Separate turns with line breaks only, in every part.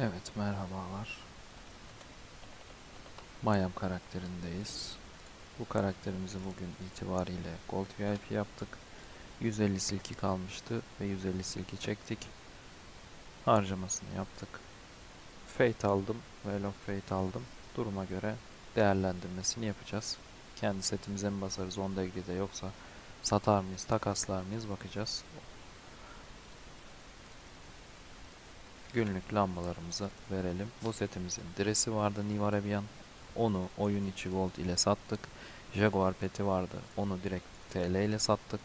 Evet, merhabalar. Mayam karakterindeyiz. Bu karakterimizi bugün itibariyle Gold VIP yaptık. 150 silki kalmıştı ve 150 silki çektik. Harcamasını yaptık. Fate aldım, Well of Fate aldım. Duruma göre değerlendirmesini yapacağız. Kendi setimize mi basarız 10 degree'de yoksa satar mıyız, takaslar mıyız bakacağız. Günlük lambalarımızı verelim. Bu setimizin diresi vardı New Arabian. Onu oyun içi gold ile sattık. Jaguar peti vardı. Onu direkt TL ile sattık.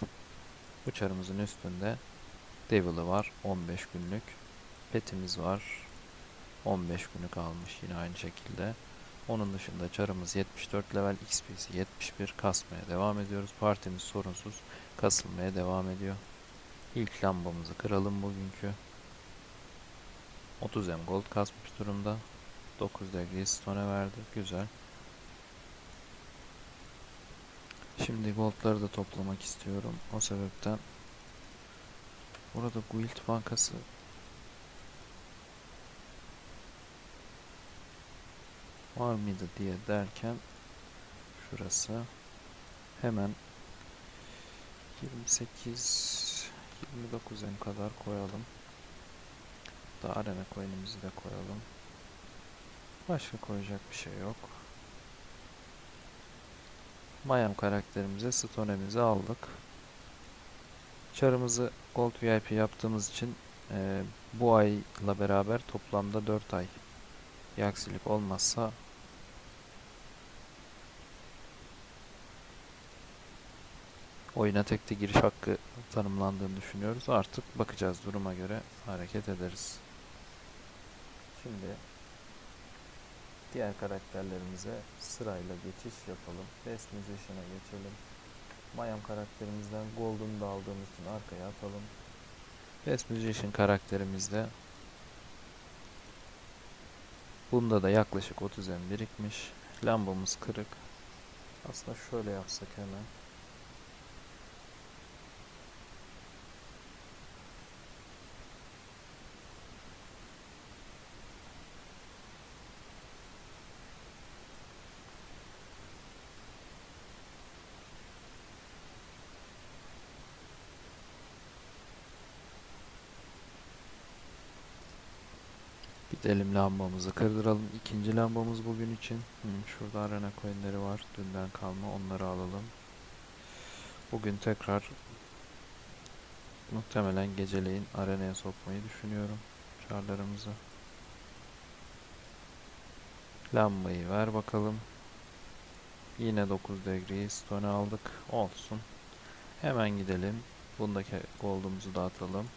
Uçarımızın üstünde Devil'ı var 15 günlük. Petimiz var. 15 günlük almış yine aynı şekilde. Onun dışında çarımız 74 level, XP'si 71 kasmaya devam ediyoruz. Partimiz sorunsuz kasılmaya devam ediyor. İlk lambamızı kıralım bugünkü. 30 M gold kasmış durumda. 9 degree stone verdi. Güzel. Şimdi goldları da toplamak istiyorum. O sebepten burada Guild Bankası var mıydı diye derken şurası hemen 28 29 M kadar koyalım da arena coin'imizi de koyalım. Başka koyacak bir şey yok. Mayam karakterimize stone'imizi aldık. Çarımızı Gold VIP yaptığımız için e, bu ayla beraber toplamda 4 ay bir aksilik olmazsa oyuna tekte giriş hakkı tanımlandığını düşünüyoruz. Artık bakacağız duruma göre hareket ederiz. Şimdi diğer karakterlerimize sırayla geçiş yapalım. Best Musician'a geçelim. Mayam karakterimizden Golden'u da aldığımız için arkaya atalım. Best Musician karakterimizde Bunda da yaklaşık 30 em birikmiş. Lambamız kırık. Aslında şöyle yapsak hemen. Gidelim lambamızı kırdıralım. İkinci lambamız bugün için. Hı, şurada arena coinleri var. Dünden kalma. Onları alalım. Bugün tekrar muhtemelen geceleyin arenaya sokmayı düşünüyorum. Çarlarımızı. Lambayı ver bakalım. Yine 9 degree stone aldık. Olsun. Hemen gidelim. Bundaki gold'umuzu dağıtalım.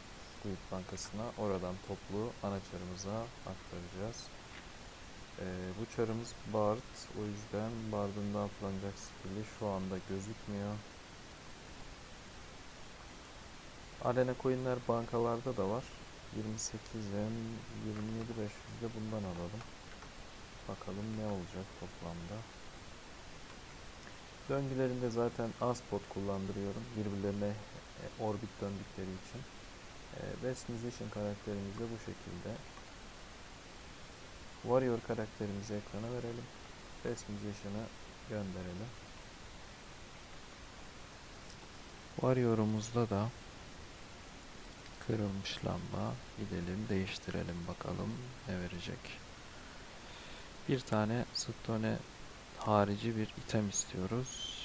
Guild Bankası'na. Oradan toplu ana çarımıza aktaracağız. Ee, bu çarımız Bard. O yüzden Bard'ın dağıtılacak skill'i şu anda gözükmüyor. Arena coin'ler bankalarda da var. 28'den 27.500'de bundan alalım. Bakalım ne olacak toplamda. Döngülerinde zaten az pot kullandırıyorum. Birbirlerine e, orbit döndükleri için. E, Best Musician karakterimiz de bu şekilde. Warrior karakterimizi ekrana verelim. Best Musician'a gönderelim. Warrior'umuzda da kırılmış lamba. Gidelim değiştirelim bakalım ne verecek. Bir tane stone harici bir item istiyoruz.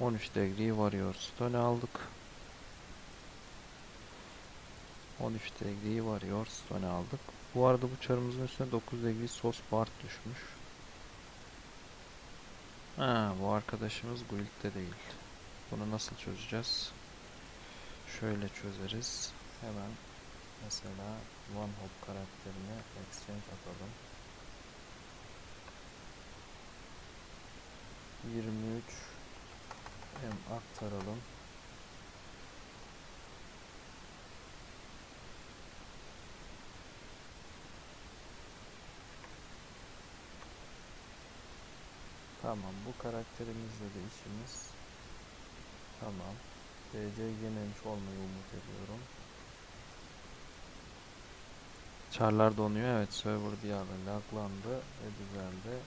13 degree Warrior stone aldık. 13 degree Warrior stone aldık. Bu arada bu çarımızın üstüne 9 degree sos bart düşmüş. Ha, bu arkadaşımız guild'de değil. Bunu nasıl çözeceğiz? Şöyle çözeriz. Hemen mesela One Hop karakterine exchange atalım. 23 hem aktaralım. Tamam bu karakterimizle de işimiz tamam. DC yememiş olmayı umut ediyorum. Çarlar donuyor. Evet server bir anda laglandı ve düzeldi.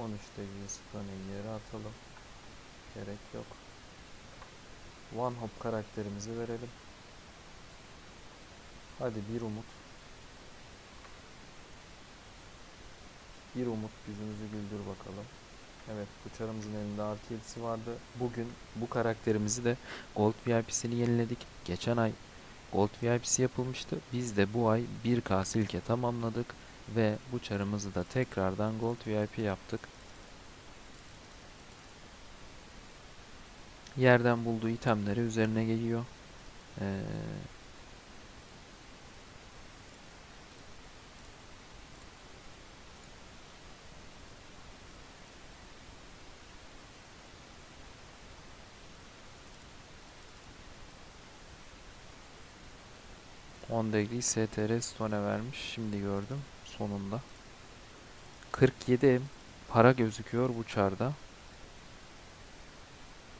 13'te bir Stone'yi yere atalım. Gerek yok. One Hop karakterimizi verelim. Hadi bir umut. Bir umut yüzümüzü güldür bakalım. Evet bu çarımızın elinde artı yedisi vardı. Bugün bu karakterimizi de Gold VIP'sini yeniledik. Geçen ay Gold VIP'si yapılmıştı. Biz de bu ay 1K silke tamamladık ve bu çarımızı da tekrardan Gold VIP yaptık. Yerden bulduğu itemleri üzerine giyiyor. Ee, On degree STR Stone vermiş. Şimdi gördüm. Sonunda. 47 para gözüküyor bu çarda.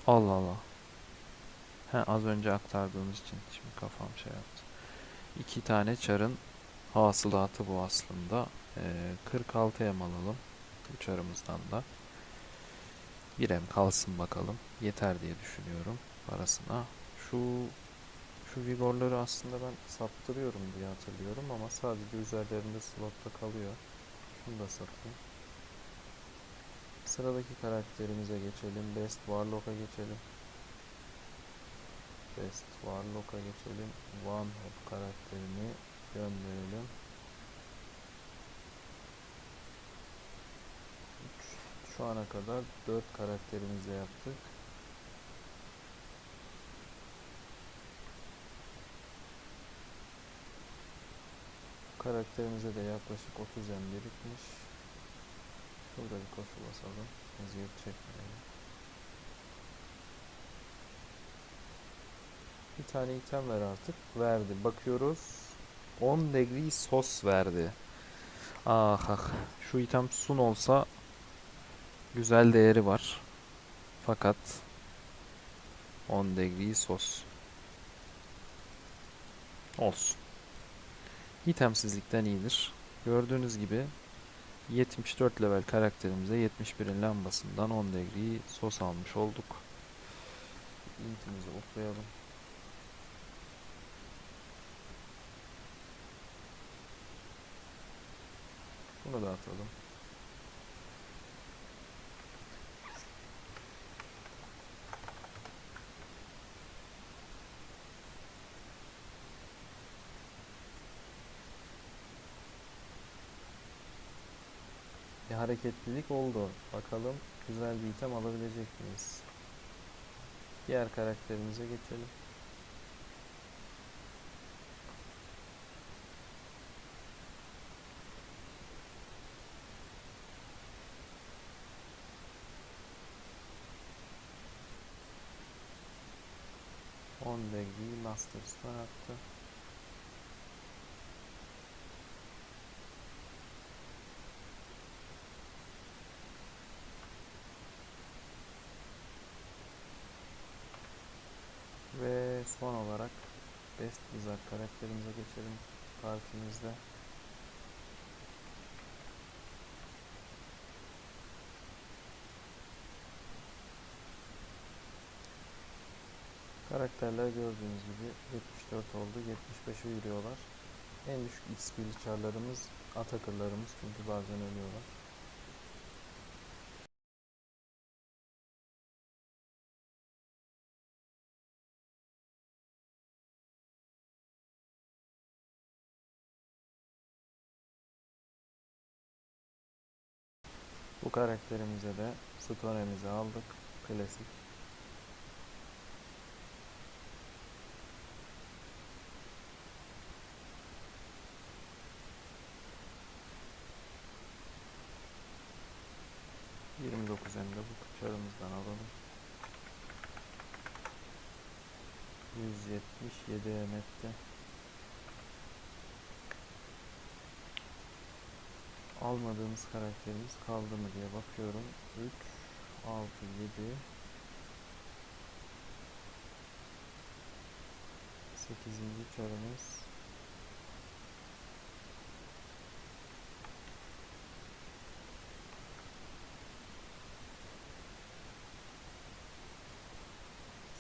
Allah Allah. He az önce aktardığımız için şimdi kafam şey yaptı. İki tane çarın hasılatı bu aslında. Ee, 46 em alalım. Bu çarımızdan da. Bir em kalsın bakalım. Yeter diye düşünüyorum parasına. Şu şu vigorları aslında ben sattırıyorum diye hatırlıyorum ama sadece üzerlerinde slotta kalıyor. Şunu da satayım. Sıradaki karakterimize geçelim. Best Warlock'a geçelim. Best Warlock'a geçelim. One Hop karakterini gönderelim. Şu ana kadar 4 karakterimize yaptık. Karakterimize de yaklaşık 30 em birikmiş. Şurada bir koşu basalım. Eziyet çekmeyelim. Bir tane item ver artık. Verdi. Bakıyoruz. 10 degree sos verdi. Ah ah. Şu item sun olsa güzel değeri var. Fakat 10 degree sos. Olsun. İtemsizlikten iyidir. Gördüğünüz gibi 74 level karakterimize 71'in lambasından 10 degree sos almış olduk. İntimizi oklayalım. Bunu da atalım. Hareketlilik oldu. Bakalım güzel bir item alabilecek miyiz? Diğer karakterimize geçelim. On degree Masters'tan attı. Ve son olarak Best Wizard karakterimize geçelim partimizde. Karakterler gördüğünüz gibi 74 oldu. 75'e yürüyorlar. En düşük XP'li çarlarımız Atakırlarımız çünkü bazen ölüyorlar. Bu karakterimize de Stone'imizi aldık. Klasik. Yirmi dokuz emde bu çarımızdan alalım. 177 emette. almadığımız karakterimiz kaldı mı diye bakıyorum. 3, 6, 7, 8. çarımız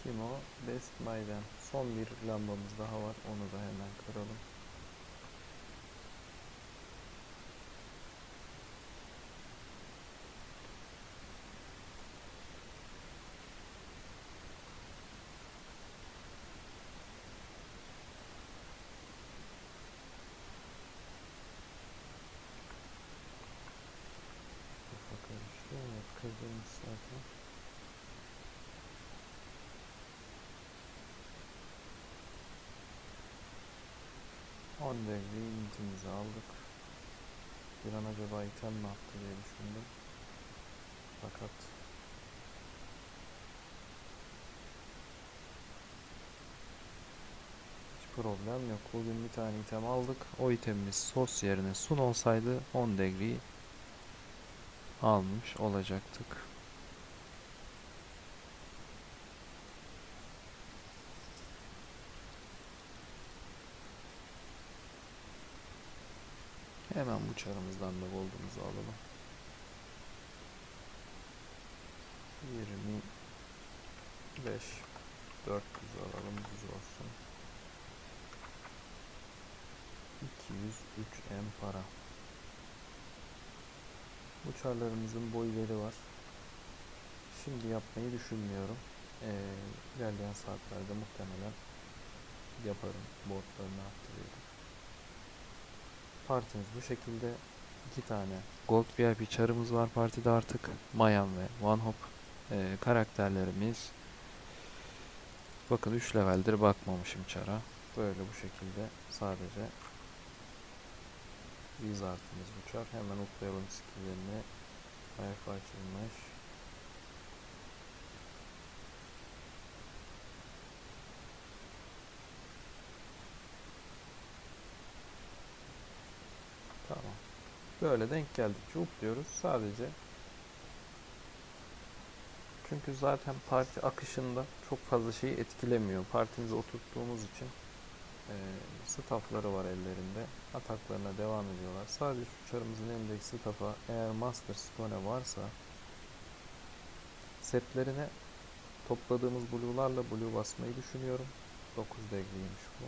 Kim? Best Buy'den. Son bir lambamız daha var. Onu da hemen kıralım. Bir an acaba item mi attı diye düşündüm. Fakat hiç problem yok. Bugün bir tane item aldık. O itemimiz sos yerine sun olsaydı 10 degree'yi almış olacaktık. Hemen bu çarımızdan da gold'umuzu alalım. 25 400 alalım düz olsun. 203 M para. Bu çarlarımızın boyları var. Şimdi yapmayı düşünmüyorum. Ee, ilerleyen saatlerde muhtemelen yaparım. Botlarını arttırıyorum. Partimiz bu şekilde. iki tane Gold VIP çarımız var partide artık. Mayan ve One Hop ee, karakterlerimiz. Bakın 3 leveldir bakmamışım çara. Böyle bu şekilde sadece Wizard'ımız bu çar. Hemen okuyalım skill'lerini. Sayfa açılmış. Tamam. Böyle denk geldikçe upluyoruz. Sadece çünkü zaten parti akışında çok fazla şeyi etkilemiyor. Partimizi oturttuğumuz için e, staffları var ellerinde. Ataklarına devam ediyorlar. Sadece şu çarımızın elindeki staffa eğer Master Stone varsa setlerine topladığımız blue'larla blue basmayı düşünüyorum. 9 degreymiş bu.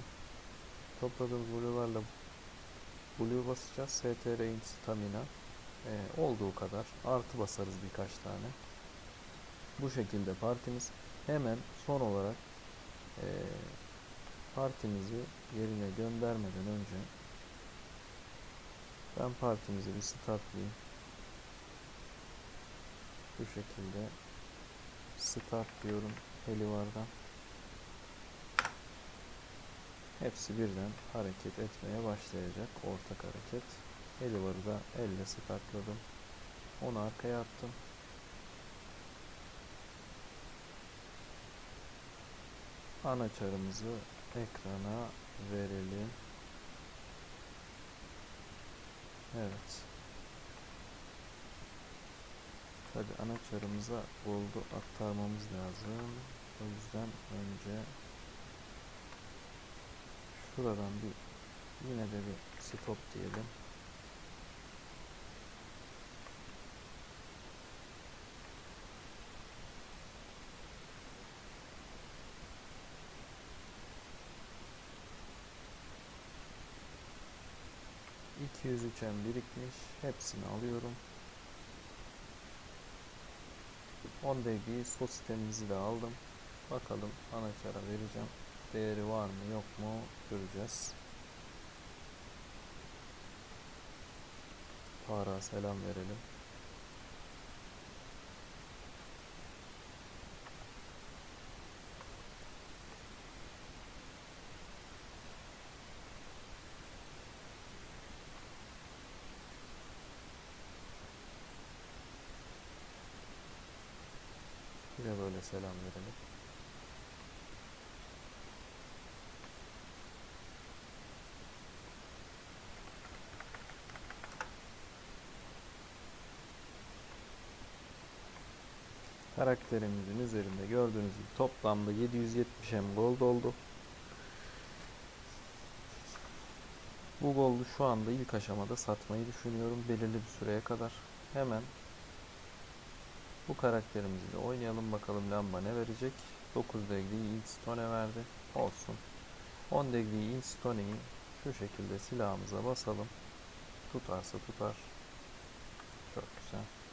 Topladığımız blue'larla blue basacağız. STR in stamina e, olduğu kadar artı basarız birkaç tane. Bu şekilde partimiz hemen son olarak e, partimizi yerine göndermeden önce ben partimizi bir startlayayım. Bu şekilde start Helivar'dan. Hepsi birden hareket etmeye başlayacak. Ortak hareket. Helivar'ı da elle startladım. Onu arkaya attım. ana çarımızı ekrana verelim. Evet. Tabi ana çarımıza gold'u aktarmamız lazım. O yüzden önce şuradan bir yine de bir stop diyelim. %203 em birikmiş. Hepsini alıyorum. 10 dB sos sistemimizi de aldım. Bakalım anaçara vereceğim. Değeri var mı yok mu göreceğiz. Para selam verelim. Bir de böyle selam verelim. Karakterimizin üzerinde gördüğünüz gibi toplamda 770 M gold oldu. Bu gold'u şu anda ilk aşamada satmayı düşünüyorum belirli bir süreye kadar. Hemen bu karakterimizi de oynayalım bakalım lamba ne verecek. 9 degree Instone verdi. Olsun. 10 degree Instone'yi şu şekilde silahımıza basalım. Tutarsa tutar. Çok güzel.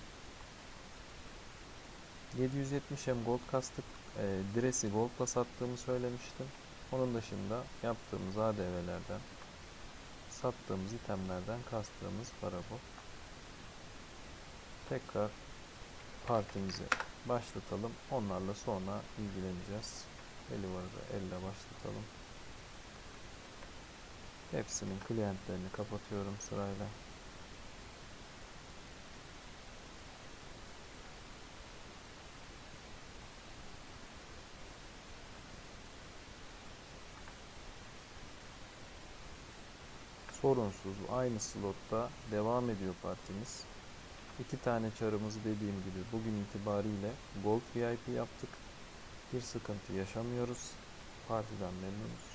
770 M gold kastık. E, Dresi gold'la sattığımı söylemiştim. Onun dışında yaptığımız ADV'lerden sattığımız itemlerden kastığımız para bu. Tekrar partimizi başlatalım. Onlarla sonra ilgileneceğiz. Deliver'ı elle başlatalım. Hepsinin klientlerini kapatıyorum sırayla. Sorunsuz aynı slotta devam ediyor partimiz. İki tane çarımızı dediğim gibi bugün itibariyle Gold VIP yaptık. Bir sıkıntı yaşamıyoruz. Partiden memnunuz.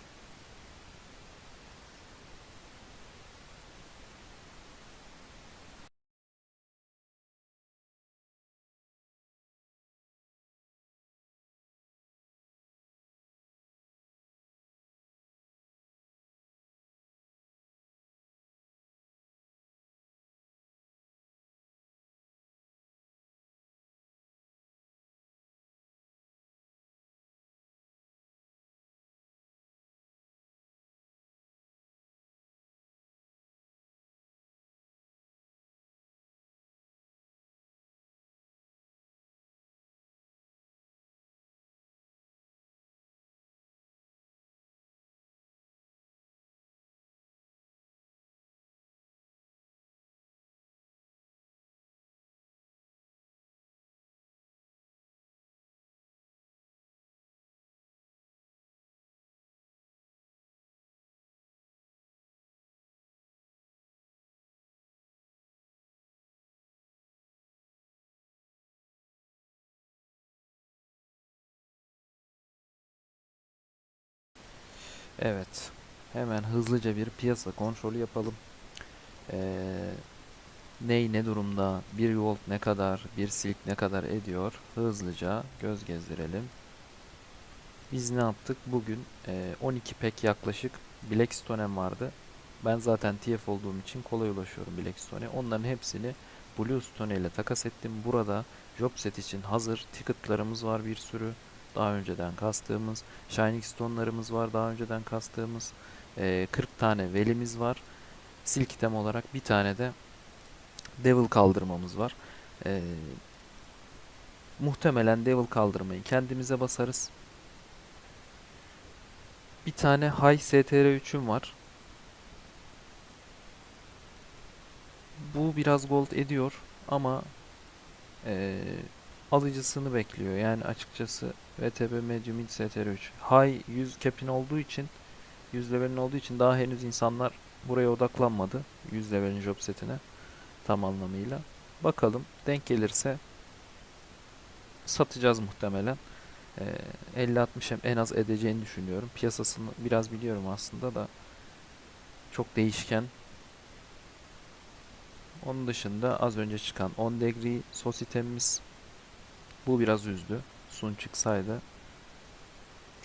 Evet. Hemen hızlıca bir piyasa kontrolü yapalım. Ee, ney ne durumda, bir volt ne kadar, bir silk ne kadar ediyor hızlıca göz gezdirelim. Biz ne yaptık? Bugün e, 12 pek yaklaşık Blackstone'em vardı. Ben zaten TF olduğum için kolay ulaşıyorum Blackstone'e. Onların hepsini Bluestone ile takas ettim. Burada job set için hazır ticketlarımız var bir sürü. Daha önceden kastığımız. Shining Stone'larımız var daha önceden kastığımız. E, 40 tane velimiz var. Silk item olarak bir tane de Devil kaldırmamız var. E, muhtemelen Devil kaldırmayı kendimize basarız. Bir tane High STR3'üm var. Bu biraz gold ediyor ama eee, alıcısını bekliyor. Yani açıkçası VTB Medium Mid STR3. High 100 cap'in olduğu için 100 level'in olduğu için daha henüz insanlar buraya odaklanmadı. 100 level'in job setine tam anlamıyla. Bakalım denk gelirse satacağız muhtemelen. Ee, 50-60 em- en az edeceğini düşünüyorum. Piyasasını biraz biliyorum aslında da çok değişken. Onun dışında az önce çıkan 10 degree sos itemimiz bu biraz üzdü. Sun çıksaydı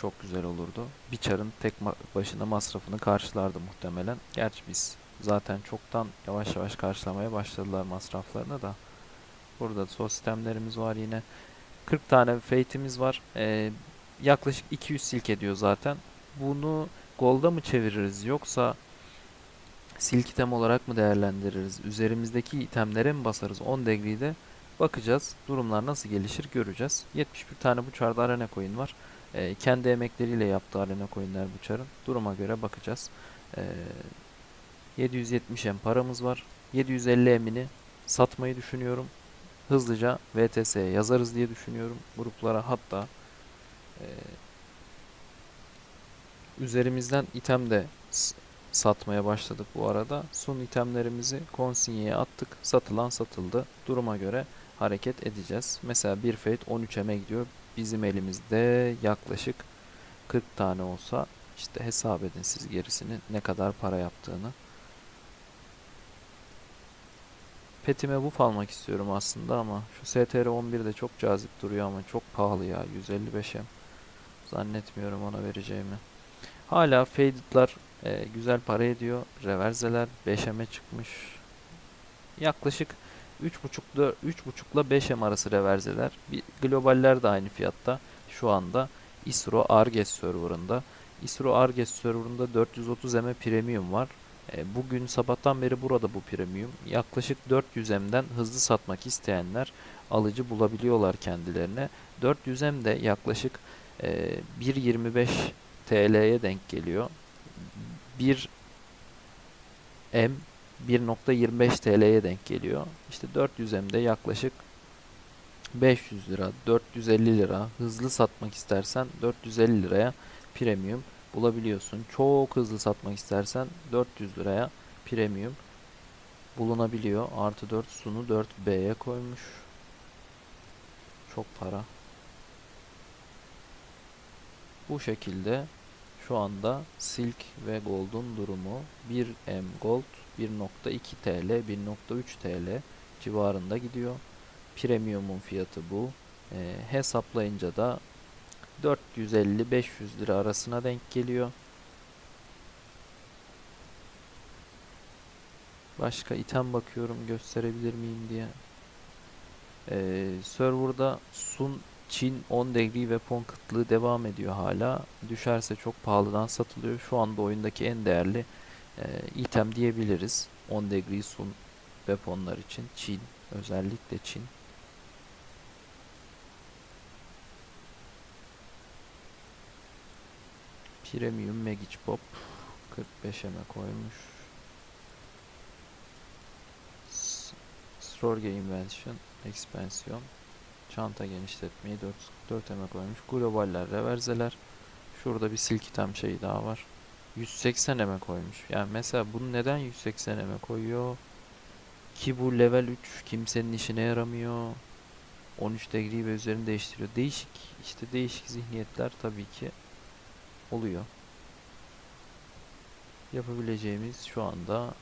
çok güzel olurdu. Bir çarın tek başına masrafını karşılardı muhtemelen. Gerçi biz zaten çoktan yavaş yavaş karşılamaya başladılar masraflarını da. Burada sos sistemlerimiz var yine. 40 tane fate'imiz var. Ee, yaklaşık 200 silk ediyor zaten. Bunu golda mı çeviririz yoksa silk item olarak mı değerlendiririz? Üzerimizdeki itemlere mi basarız? 10 degree'de bakacağız. Durumlar nasıl gelişir göreceğiz. 71 tane bu çarda arena coin var. Ee, kendi emekleriyle yaptığı arena coinler bu çarın. Duruma göre bakacağız. Ee, 770 M paramız var. 750 M'ini satmayı düşünüyorum. Hızlıca VTS'ye yazarız diye düşünüyorum. Gruplara hatta e, üzerimizden item de satmaya başladık bu arada. Sun itemlerimizi konsinyeye attık. Satılan satıldı. Duruma göre hareket edeceğiz. Mesela bir fate 13 eme gidiyor. Bizim elimizde yaklaşık 40 tane olsa işte hesap edin siz gerisini ne kadar para yaptığını. Petime buff almak istiyorum aslında ama şu STR 11 de çok cazip duruyor ama çok pahalı ya 155 em. Zannetmiyorum ona vereceğimi. Hala Faded'lar e, güzel para ediyor. Reverzeler 5M'e çıkmış. Yaklaşık 3.5 3.5 ile 5M arası reverzeler. Bir, globaller de aynı fiyatta. Şu anda ISRO Arges serverında. ISRO Arges serverında 430M premium var. E, bugün sabahtan beri burada bu premium. Yaklaşık 400M'den hızlı satmak isteyenler alıcı bulabiliyorlar kendilerine. 400M de yaklaşık e, 1.25 TL'ye denk geliyor. 1 M 1.25 TL'ye denk geliyor. İşte 400 M'de yaklaşık 500 lira, 450 lira hızlı satmak istersen 450 liraya premium bulabiliyorsun. Çok hızlı satmak istersen 400 liraya premium bulunabiliyor. Artı 4 sunu 4B'ye koymuş. Çok para. Bu şekilde şu anda Silk ve Gold'un durumu 1M Gold 1.2 TL, 1.3 TL civarında gidiyor. Premium'un fiyatı bu. Ee, hesaplayınca da 450-500 lira arasına denk geliyor. Başka item bakıyorum gösterebilir miyim diye. Ee, serverda Sun Çin 10 degree weapon kıtlığı devam ediyor hala. Düşerse çok pahalıdan satılıyor. Şu anda oyundaki en değerli e, item diyebiliriz. 10 degree sun weaponlar için Çin özellikle Çin. Premium Magic Pop 45'eme koymuş. S- Storge Invention Expansion Çanta genişletmeyi 4, 4 eme koymuş. Globaller, reverzeler. Şurada bir silkitem şeyi daha var. 180 eme koymuş. Yani mesela bunu neden 180 eme koyuyor? Ki bu level 3 kimsenin işine yaramıyor. 13 degree ve üzerini değiştiriyor. Değişik işte değişik zihniyetler tabii ki oluyor. Yapabileceğimiz şu anda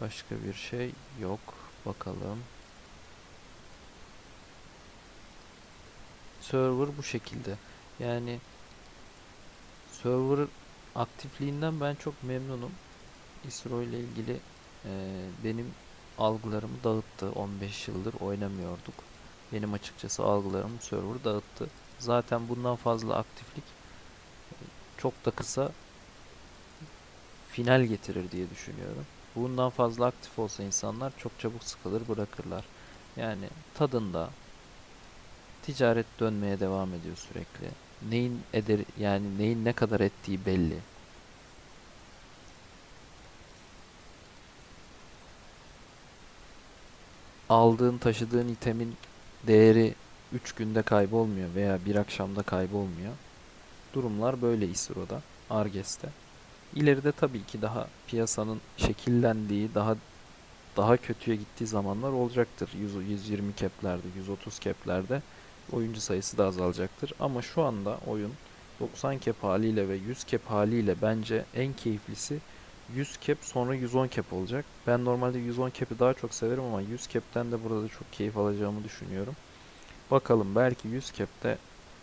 başka bir şey yok. Bakalım. Server bu şekilde. Yani server aktifliğinden ben çok memnunum. ISRO ile ilgili e, benim algılarımı dağıttı. 15 yıldır oynamıyorduk. Benim açıkçası algılarım server dağıttı. Zaten bundan fazla aktiflik çok da kısa final getirir diye düşünüyorum. Bundan fazla aktif olsa insanlar çok çabuk sıkılır bırakırlar. Yani tadında ticaret dönmeye devam ediyor sürekli. Neyin eder yani neyin ne kadar ettiği belli. Aldığın, taşıdığın itemin değeri 3 günde kaybolmuyor veya bir akşamda kaybolmuyor. Durumlar böyle ISRO'da, Arges'te. İleride tabii ki daha piyasanın şekillendiği, daha daha kötüye gittiği zamanlar olacaktır. 100, 120 keplerde, 130 keplerde oyuncu sayısı da azalacaktır. Ama şu anda oyun 90 cap haliyle ve 100 cap haliyle bence en keyiflisi 100 cap sonra 110 cap olacak. Ben normalde 110 cap'i daha çok severim ama 100 cap'ten de burada çok keyif alacağımı düşünüyorum. Bakalım belki 100 cap'te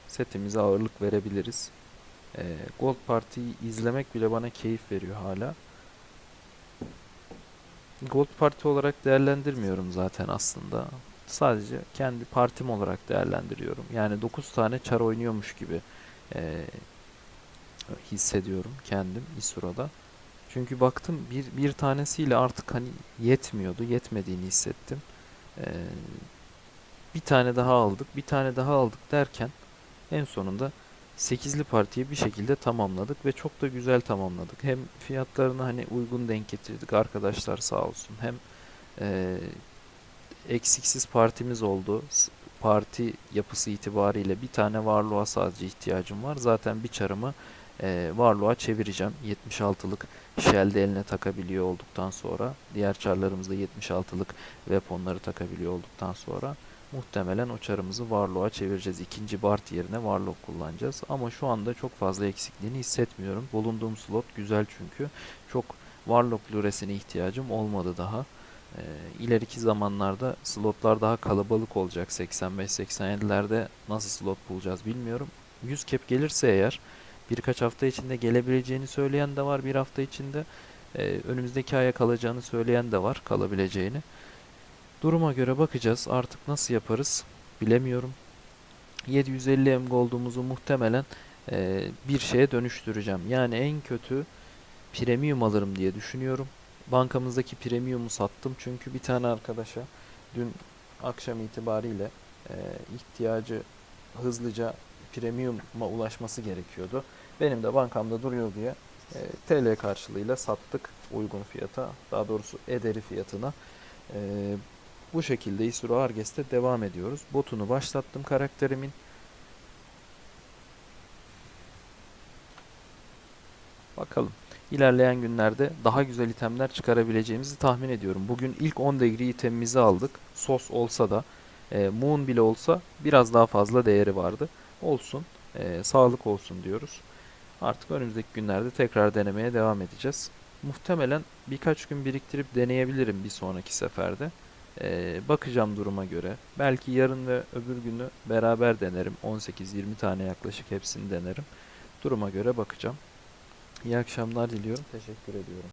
setimize ağırlık verebiliriz. Ee, Gold Party'yi izlemek bile bana keyif veriyor hala. Gold Party olarak değerlendirmiyorum zaten aslında. Sadece kendi partim olarak değerlendiriyorum. Yani 9 tane çar oynuyormuş gibi e, hissediyorum kendim İSURa'da. Çünkü baktım bir, bir tanesiyle artık hani yetmiyordu. Yetmediğini hissettim. E, bir tane daha aldık. Bir tane daha aldık derken en sonunda 8'li partiyi bir şekilde tamamladık ve çok da güzel tamamladık. Hem fiyatlarını hani uygun denk getirdik arkadaşlar sağ olsun. Hem e, eksiksiz partimiz oldu. Parti yapısı itibariyle bir tane varlığa sadece ihtiyacım var. Zaten bir çarımı e, varlığa çevireceğim. 76'lık shell'de eline takabiliyor olduktan sonra. Diğer çarlarımızda 76'lık weaponları takabiliyor olduktan sonra. Muhtemelen o çarımızı varlığa çevireceğiz. İkinci Bart yerine varlık kullanacağız. Ama şu anda çok fazla eksikliğini hissetmiyorum. Bulunduğum slot güzel çünkü. Çok varlık lüresine ihtiyacım olmadı daha. Ee, ileriki zamanlarda slotlar daha kalabalık olacak. 85-87'lerde nasıl slot bulacağız bilmiyorum. 100 kep gelirse eğer birkaç hafta içinde gelebileceğini söyleyen de var bir hafta içinde. Ee, önümüzdeki aya kalacağını söyleyen de var kalabileceğini. Duruma göre bakacağız artık nasıl yaparız bilemiyorum. 750 M Gold'umuzu muhtemelen e, bir şeye dönüştüreceğim. Yani en kötü premium alırım diye düşünüyorum. Bankamızdaki premium'u sattım çünkü bir tane arkadaşa dün akşam itibariyle e, ihtiyacı hızlıca premium'a ulaşması gerekiyordu. Benim de bankamda duruyor diye e, TL karşılığıyla sattık uygun fiyata. Daha doğrusu ederi fiyatına. E, bu şekilde Isuro Arges'te devam ediyoruz. Botunu başlattım karakterimin. Bakalım. İlerleyen günlerde daha güzel itemler çıkarabileceğimizi tahmin ediyorum. Bugün ilk 10 degree itemimizi aldık. Sos olsa da, e, Moon bile olsa biraz daha fazla değeri vardı. Olsun, e, sağlık olsun diyoruz. Artık önümüzdeki günlerde tekrar denemeye devam edeceğiz. Muhtemelen birkaç gün biriktirip deneyebilirim bir sonraki seferde. E, bakacağım duruma göre. Belki yarın ve öbür günü beraber denerim. 18-20 tane yaklaşık hepsini denerim. Duruma göre bakacağım. İyi akşamlar diliyorum. Teşekkür ediyorum.